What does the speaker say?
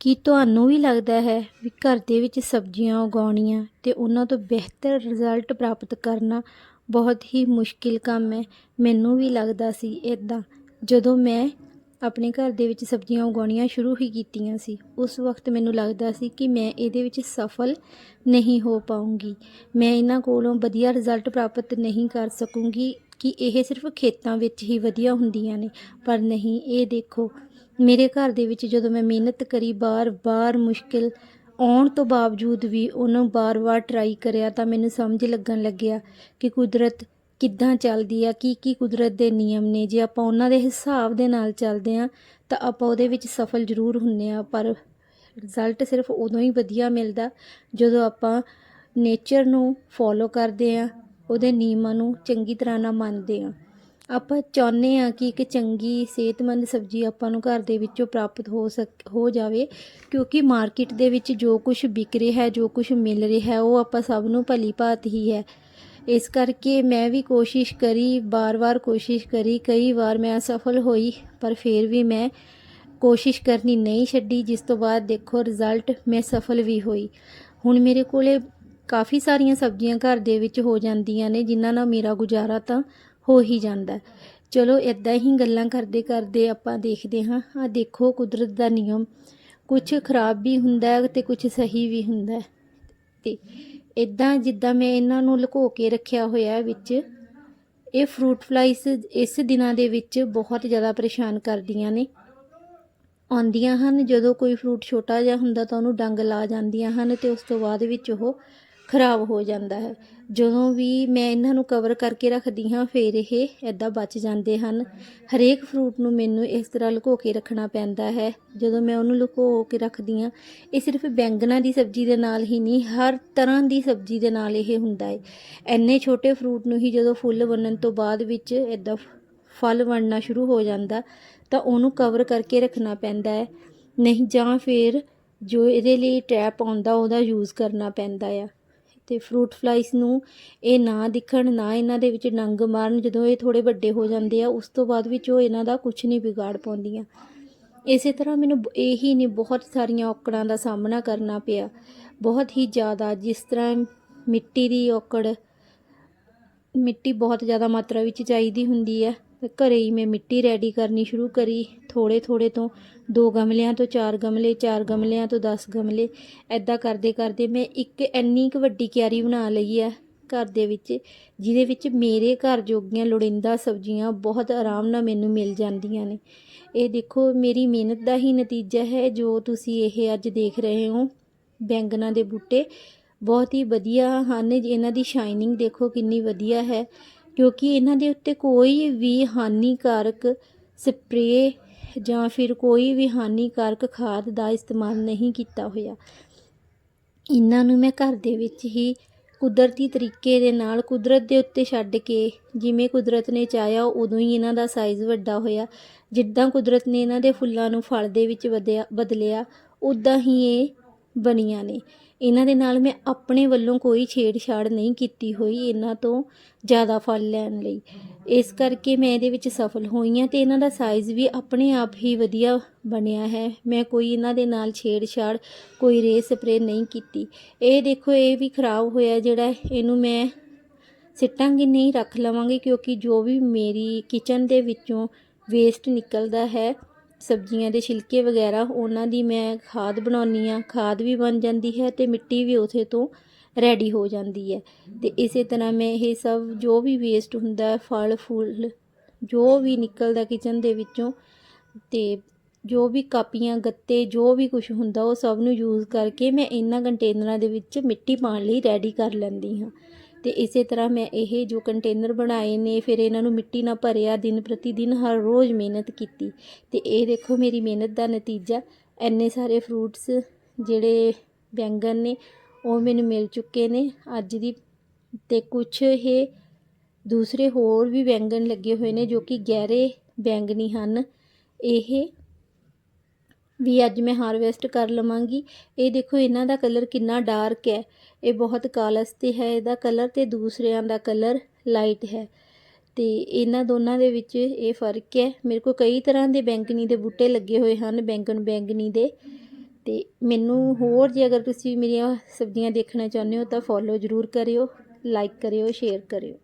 ਕੀ ਤੁਹਾਨੂੰ ਵੀ ਲੱਗਦਾ ਹੈ ਵੀ ਘਰ ਦੇ ਵਿੱਚ ਸਬਜ਼ੀਆਂ ਉਗਾਉਣੀਆਂ ਤੇ ਉਹਨਾਂ ਤੋਂ ਬਿਹਤਰ ਰਿਜ਼ਲਟ ਪ੍ਰਾਪਤ ਕਰਨਾ ਬਹੁਤ ਹੀ ਮੁਸ਼ਕਿਲ ਕੰਮ ਹੈ? ਮੈਨੂੰ ਵੀ ਲੱਗਦਾ ਸੀ ਇਦਾਂ ਜਦੋਂ ਮੈਂ ਆਪਣੇ ਘਰ ਦੇ ਵਿੱਚ ਸਬਜ਼ੀਆਂ ਉਗਾਉਣੀਆਂ ਸ਼ੁਰੂ ਹੀ ਕੀਤੀਆਂ ਸੀ, ਉਸ ਵਕਤ ਮੈਨੂੰ ਲੱਗਦਾ ਸੀ ਕਿ ਮੈਂ ਇਹਦੇ ਵਿੱਚ ਸਫਲ ਨਹੀਂ ਹੋ ਪਾਉਂਗੀ। ਮੈਂ ਇਹਨਾਂ ਕੋਲੋਂ ਵਧੀਆ ਰਿਜ਼ਲਟ ਪ੍ਰਾਪਤ ਨਹੀਂ ਕਰ ਸਕੂੰਗੀ ਕਿ ਇਹ ਸਿਰਫ ਖੇਤਾਂ ਵਿੱਚ ਹੀ ਵਧੀਆ ਹੁੰਦੀਆਂ ਨੇ। ਪਰ ਨਹੀਂ, ਇਹ ਦੇਖੋ ਮੇਰੇ ਘਰ ਦੇ ਵਿੱਚ ਜਦੋਂ ਮੈਂ ਮਿਹਨਤ ਕਰੀ ਬਾਰ-ਬਾਰ ਮੁਸ਼ਕਿਲ ਆਉਣ ਤੋਂ ਬਾਵਜੂਦ ਵੀ ਉਹਨੂੰ ਬਾਰ-ਬਾਰ ਟਰਾਈ ਕਰਿਆ ਤਾਂ ਮੈਨੂੰ ਸਮਝ ਲੱਗਣ ਲੱਗਿਆ ਕਿ ਕੁਦਰਤ ਕਿੱਦਾਂ ਚੱਲਦੀ ਆ, ਕੀ ਕੀ ਕੁਦਰਤ ਦੇ ਨਿਯਮ ਨੇ। ਜੇ ਆਪਾਂ ਉਹਨਾਂ ਦੇ ਹਿਸਾਬ ਦੇ ਨਾਲ ਚੱਲਦੇ ਆ ਤਾਂ ਆਪਾਂ ਉਹਦੇ ਵਿੱਚ ਸਫਲ ਜ਼ਰੂਰ ਹੁੰਨੇ ਆ ਪਰ ਰਿਜ਼ਲਟ ਸਿਰਫ ਉਦੋਂ ਹੀ ਵਧੀਆ ਮਿਲਦਾ ਜਦੋਂ ਆਪਾਂ ਨੇਚਰ ਨੂੰ ਫੋਲੋ ਕਰਦੇ ਆ ਉਹਦੇ ਨਿਯਮਾਂ ਨੂੰ ਚੰਗੀ ਤਰ੍ਹਾਂ ਨਾਲ ਮੰਨਦੇ ਆ ਆਪਾਂ ਚਾਹੁੰਦੇ ਆ ਕਿ ਇੱਕ ਚੰਗੀ, ਸਿਹਤਮੰਦ ਸਬਜ਼ੀ ਆਪਾਂ ਨੂੰ ਘਰ ਦੇ ਵਿੱਚੋਂ ਪ੍ਰਾਪਤ ਹੋ ਸਕ, ਹੋ ਜਾਵੇ, ਕਿਉਂਕਿ ਮਾਰਕੀਟ ਦੇ ਵਿੱਚ ਜੋ ਕੁਝ ਵਿਕ ਰਿਹਾ ਹੈ ਜੋ ਕੁਝ ਮਿਲ ਰਿਹਾ ਹੈ ਉਹ ਆਪਾਂ ਸਭ ਨੂੰ ਭਲੀ ਭਾਤ ਹੀ ਹੈ। ਇਸ ਕਰਕੇ ਮੈਂ ਵੀ ਕੋਸ਼ਿਸ਼ ਕਰੀ, ਬਾਰ-ਬਾਰ ਕੋਸ਼ਿਸ਼ ਕਰੀ, ਕਈ ਵਾਰ ਮੈਂ ਅਸਫਲ ਹੋਈ, ਪਰ ਫਿਰ ਵੀ ਮੈਂ ਕੋਸ਼ਿਸ਼ ਕਰਨੀ ਨਹੀਂ ਛੱਡੀ, ਜਿਸ ਤੋਂ ਬਾਅਦ ਦੇਖੋ ਰਿਜ਼ਲਟ ਮੈਂ ਸਫਲ ਵੀ ਹੋਈ। ਹੁਣ ਮੇਰੇ ਕੋਲੇ ਕਾਫੀ ਸਾਰੀਆਂ ਸਬਜ਼ੀਆਂ ਘਰ ਦੇ ਵਿੱਚ ਹੋ ਜਾਂਦੀਆਂ ਨੇ, ਜਿਨ੍ਹਾਂ ਨਾਲ ਮੇਰਾ ਗੁਜ਼ਾਰਾ ਤਾਂ ਹੋ ਹੀ ਜਾਂਦਾ ਚਲੋ ਇਦਾਂ ਹੀ ਗੱਲਾਂ ਕਰਦੇ ਕਰਦੇ ਆਪਾਂ ਦੇਖਦੇ ਹਾਂ ਆ ਦੇਖੋ ਕੁਦਰਤ ਦਾ ਨਿਯਮ। ਕੁਝ ਖਰਾਬ ਵੀ ਹੁੰਦਾ ਹੈ ਤੇ ਕੁਝ ਸਹੀ ਵੀ ਹੁੰਦਾ ਹੈ। ਤੇ ਇਦਾਂ ਜਿੱਦਾਂ ਮੈਂ ਇਹਨਾਂ ਨੂੰ ਲੁਕੋ ਕੇ ਰੱਖਿਆ ਹੋਇਆ ਵਿੱਚ, ਇਹ ਫਰੂਟ ਫਲਾਈਸ ਇਸ ਦਿਨਾਂ ਦੇ ਵਿੱਚ ਬਹੁਤ ਜ਼ਿਆਦਾ ਪਰੇਸ਼ਾਨ ਕਰਦੀਆਂ ਨੇ। ਆਉਂਦੀਆਂ ਹਨ, ਜਦੋਂ ਕੋਈ ਫਰੂਟ ਛੋਟਾ ਜਿਹਾ ਹੁੰਦਾ ਤਾਂ ਉਹਨੂੰ ਡੰਗ ਲਾ ਜਾਂਦੀਆਂ ਹਨ ਤੇ ਉਸ ਤੋਂ ਬਾਅਦ ਵਿੱਚ ਉਹ ਖਰਾਬ ਹੋ ਜਾਂਦਾ ਹੈ। ਜਦੋਂ ਵੀ ਮੈਂ ਇਹਨਾਂ ਨੂੰ ਕਵਰ ਕਰਕੇ ਰੱਖਦੀ ਹਾਂ, ਫਿਰ ਇਹ ਐਦਾਂ ਬਚ ਜਾਂਦੇ ਹਨ। ਹਰੇਕ ਫਰੂਟ ਨੂੰ ਮੈਨੂੰ ਇਸ ਤਰ੍ਹਾਂ ਲੁਕੋ ਕੇ ਰੱਖਣਾ ਪੈਂਦਾ ਹੈ। ਜਦੋਂ ਮੈਂ ਉਹਨੂੰ ਲੁਕੋ ਕੇ ਰੱਖਦੀ ਹਾਂ, ਇਹ ਸਿਰਫ ਬੈਂਗਣਾ ਦੀ ਸਬਜ਼ੀ ਦੇ ਨਾਲ ਹੀ ਨਹੀਂ, ਹਰ ਤਰ੍ਹਾਂ ਦੀ ਸਬਜ਼ੀ ਦੇ ਨਾਲ ਇਹ ਹੁੰਦਾ ਹੈ। ਐਨੇ ਛੋਟੇ ਫਰੂਟ ਨੂੰ ਹੀ ਜਦੋਂ ਫੁੱਲ ਬਣਨ ਤੋਂ ਬਾਅਦ ਵਿੱਚ ਐਦਾਂ ਫਲ ਬਣਨਾ ਸ਼ੁਰੂ ਹੋ ਜਾਂਦਾ, ਤਾਂ ਉਹਨੂੰ ਕਵਰ ਕਰਕੇ ਰੱਖਣਾ ਪੈਂਦਾ ਹੈ। ਨਹੀਂ, ਜਾਂ ਫਿਰ ਜੋ ਇਹਦੇ ਲਈ ਟੈਪ ਆਉਂਦਾ, ਉਹਦਾ ਯੂਜ਼ ਕਰਨਾ ਪੈਂਦਾ ਆ। ਤੇ ਫਰੂਟ ਫਲਾਈਸ ਨੂੰ ਇਹ ਨਾ ਦਿਖਣ, ਨਾ ਇਹਨਾਂ ਦੇ ਵਿੱਚ ਡੰਗ ਮਾਰਨ, ਜਦੋਂ ਇਹ ਥੋੜੇ ਵੱਡੇ ਹੋ ਜਾਂਦੇ ਆ, ਉਸ ਤੋਂ ਬਾਅਦ ਵਿੱਚ ਉਹ ਇਹਨਾਂ ਦਾ ਕੁਝ ਨਹੀਂ ਵਿਗਾੜ ਪਾਉਂਦੀਆਂ। ਇਸੇ ਤਰ੍ਹਾਂ ਮੈਨੂੰ ਇਹੀ ਨਹੀਂ ਬਹੁਤ ਸਾਰੀਆਂ ਔਕੜਾਂ ਦਾ ਸਾਹਮਣਾ ਕਰਨਾ ਪਿਆ। ਬਹੁਤ ਹੀ ਜ਼ਿਆਦਾ, ਜਿਸ ਤਰ੍ਹਾਂ ਮਿੱਟੀ ਦੀ ਔਕੜ, ਮਿੱਟੀ ਬਹੁਤ ਜ਼ਿਆਦਾ ਮਾਤਰਾ ਵਿੱਚ ਚਾਹੀਦੀ ਹੁੰਦੀ ਹੈ। ਤੇ ਘਰੇ ਹੀ ਮੈਂ ਮਿੱਟੀ ਰੈਡੀ ਕਰਨੀ ਸ਼ੁਰੂ ਕਰੀ ਥੋੜੇ ਥੋੜੇ ਤੋਂ, ਦੋ ਗਮਲਿਆਂ ਤੋਂ ਚਾਰ ਗਮਲੇ, ਚਾਰ ਗਮਲਿਆਂ ਤੋਂ 10 ਗਮਲੇ ਐਦਾਂ ਕਰਦੇ ਕਰਦੇ ਮੈਂ ਇੱਕ ਇੰਨੀ ਕੁ ਵੱਡੀ ਕਿਆਰੀ ਬਣਾ ਲਈ ਹੈ ਘਰ ਦੇ ਵਿੱਚ, ਜਿਹਦੇ ਵਿੱਚ ਮੇਰੇ ਘਰ ਜੋਗੀਆਂ ਲੋੜੀਂਦਾ ਸਬਜ਼ੀਆਂ ਬਹੁਤ ਆਰਾਮ ਨਾਲ ਮੈਨੂੰ ਮਿਲ ਜਾਂਦੀਆਂ ਨੇ। ਇਹ ਦੇਖੋ, ਮੇਰੀ ਮਿਹਨਤ ਦਾ ਹੀ ਨਤੀਜਾ ਹੈ ਜੋ ਤੁਸੀਂ ਇਹ ਅੱਜ ਦੇਖ ਰਹੇ ਹੋ। ਬੈਂਗਣਾ ਦੇ ਬੂਟੇ ਬਹੁਤ ਹੀ ਵਧੀਆ ਹਨ, ਇਹਨਾਂ ਦੀ ਸ਼ਾਈਨਿੰਗ ਦੇਖੋ ਕਿੰਨੀ ਵਧੀਆ ਹੈ। ਕਿਉਂਕਿ ਇਹਨਾਂ ਦੇ ਉੱਤੇ ਕੋਈ ਵੀ ਹਾਨੀਕਾਰਕ ਸਪਰੇ ਜਾਂ ਫਿਰ ਕੋਈ ਵੀ ਹਾਨੀਕਾਰਕ ਖਾਦ ਦਾ ਇਸਤੇਮਾਲ ਨਹੀਂ ਕੀਤਾ ਹੋਇਆ। ਇਹਨਾਂ ਨੂੰ ਮੈਂ ਘਰ ਦੇ ਵਿੱਚ ਹੀ ਕੁਦਰਤੀ ਤਰੀਕੇ ਦੇ ਨਾਲ ਕੁਦਰਤ ਦੇ ਉੱਤੇ ਛੱਡ ਕੇ ਜਿਵੇਂ ਕੁਦਰਤ ਨੇ ਚਾਹਿਆ ਉਦੋਂ ਹੀ ਇਹਨਾਂ ਦਾ ਸਾਈਜ਼ ਵੱਡਾ ਹੋਇਆ। ਜਿੱਦਾਂ ਕੁਦਰਤ ਨੇ ਇਹਨਾਂ ਦੇ ਫੁੱਲਾਂ ਨੂੰ ਫਲ ਦੇ ਵਿੱਚ ਵਧਿਆ ਬਦਲਿਆ ਉਦਾਂ ਹੀ ਇਹ ਬਣੀਆਂ ਨੇ। ਇਹਨਾਂ ਦੇ ਨਾਲ ਮੈਂ ਆਪਣੇ ਵੱਲੋਂ ਕੋਈ ਛੇੜਛਾੜ ਨਹੀਂ ਕੀਤੀ ਹੋਈ ਇਹਨਾਂ ਤੋਂ ਜ਼ਿਆਦਾ ਫਲ ਲੈਣ ਲਈ। ਇਸ ਕਰਕੇ ਮੈਂ ਇਹਦੇ ਵਿੱਚ ਸਫਲ ਹੋਈ ਹਾਂ ਤੇ ਇਹਨਾਂ ਦਾ ਸਾਈਜ਼ ਵੀ ਆਪਣੇ ਆਪ ਹੀ ਵਧੀਆ ਬਣਿਆ ਹੈ। ਮੈਂ ਕੋਈ ਇਹਨਾਂ ਦੇ ਨਾਲ ਛੇੜਛਾੜ, ਕੋਈ ਰੇ ਸਪਰੇ ਨਹੀਂ ਕੀਤੀ। ਇਹ ਦੇਖੋ, ਇਹ ਵੀ ਖਰਾਬ ਹੋਇਆ ਜਿਹੜਾ ਇਹਨੂੰ ਮੈਂ ਸਿੱਟਾਂਗੀ ਨਹੀਂ, ਰੱਖ ਲਵਾਂਗੀ ਕਿਉਂਕਿ ਜੋ ਵੀ ਮੇਰੀ ਕਿਚਨ ਦੇ ਵਿੱਚੋਂ ਵੇਸਟ ਨਿਕਲਦਾ ਹੈ ਸਬਜ਼ੀਆਂ ਦੇ ਛਿਲਕੇ ਵਗੈਰਾ, ਉਹਨਾਂ ਦੀ ਮੈਂ ਖਾਦ ਬਣਾਉਣੀ ਆ ਖਾਦ ਵੀ ਬਣ ਜਾਂਦੀ ਹੈ ਤੇ ਮਿੱਟੀ ਵੀ ਉਥੇ ਤੋਂ ਰੈਡੀ ਹੋ ਜਾਂਦੀ ਹੈ। ਤੇ ਇਸੇ ਤਰ੍ਹਾਂ ਮੈਂ ਇਹ ਸਭ ਜੋ ਵੀ ਵੇਸਟ ਹੁੰਦਾ, ਫਲ, ਫੁੱਲ, ਜੋ ਵੀ ਨਿਕਲਦਾ ਕਿਚਨ ਦੇ ਵਿੱਚੋਂ, ਤੇ ਜੋ ਵੀ ਕਾਪੀਆਂ, ਗੱਤੇ, ਜੋ ਵੀ ਕੁਝ ਹੁੰਦਾ ਉਹ ਸਭ ਨੂੰ ਯੂਜ਼ ਕਰਕੇ ਮੈਂ ਇਹਨਾਂ ਕੰਟੇਨਰਾਂ ਦੇ ਵਿੱਚ ਮਿੱਟੀ ਪਾਉਣ ਲਈ ਰੈਡੀ ਕਰ ਲੈਂਦੀ ਹਾਂ। ਤੇ ਇਸੇ ਤਰ੍ਹਾਂ ਮੈਂ ਇਹ ਜੋ ਕੰਟੇਨਰ ਬਣਾਏ ਨੇ, ਫਿਰ ਇਹਨਾਂ ਨੂੰ ਮਿੱਟੀ ਨਾਲ ਭਰਿਆ ਦਿਨ ਪ੍ਰਤੀ ਦਿਨ ਹਰ ਰੋਜ਼ ਮਿਹਨਤ ਕੀਤੀ। ਤੇ ਇਹ ਦੇਖੋ ਮੇਰੀ ਮਿਹਨਤ ਦਾ ਨਤੀਜਾ। ਐਨੇ ਸਾਰੇ ਫਰੂਟਸ ਜਿਹੜੇ ਬੈਂਗਣ ਨੇ, ਉਹ ਮੈਨੂੰ ਮਿਲ ਚੁੱਕੇ ਨੇ। ਅੱਜ ਦੀ ਤੇ ਕੁਝ ਇਹ ਦੂਸਰੇ ਹੋਰ ਵੀ ਬੈਂਗਣ ਲੱਗੇ ਹੋਏ ਨੇ ਜੋ ਕਿ ਗਹਿਰੇ ਬੈਂਗਣੀ ਹਨ। ਇਹ ਵੀ ਅੱਜ ਮੈਂ ਹਾਰਵੈਸਟ ਕਰ ਲਵਾਂਗੀ। ਇਹ ਦੇਖੋ, ਇਹਨਾਂ ਦਾ ਕਲਰ ਕਿੰਨਾ ਡਾਰਕ ਹੈ। ਇਹ ਬਹੁਤ ਕਾਲਸ ਤੇ ਹੈ। ਇਹਦਾ ਕਲਰ ਤੇ ਦੂਸਰਿਆਂ ਦਾ ਕਲਰ ਲਾਈਟ ਹੈ। ਤੇ ਇਹਨਾਂ ਦੋਨਾਂ ਦੇ ਵਿੱਚ ਇਹ ਫ਼ਰਕ ਹੈ। ਮੇਰੇ ਕੋਲ ਕਈ ਤਰ੍ਹਾਂ ਦੇ ਬੈਂਗਣੀ ਦੇ ਬੂਟੇ ਲੱਗੇ ਹੋਏ ਹਨ, ਬੈਂਗਣ ਬੈਂਗਣੀ ਦੇ। ਤੇ ਮੈਨੂੰ ਹੋਰ ਜੇ ਅਗਰ ਤੁਸੀਂ ਮੇਰੀਆਂ ਸਬਜ਼ੀਆਂ ਦੇਖਣਾ ਚਾਹੁੰਦੇ ਹੋ ਤਾਂ ਫੋਲੋ ਜ਼ਰੂਰ ਕਰਿਓ ਲਾਈਕ ਕਰਿਓ ਸ਼ੇਅਰ ਕਰਿਓ।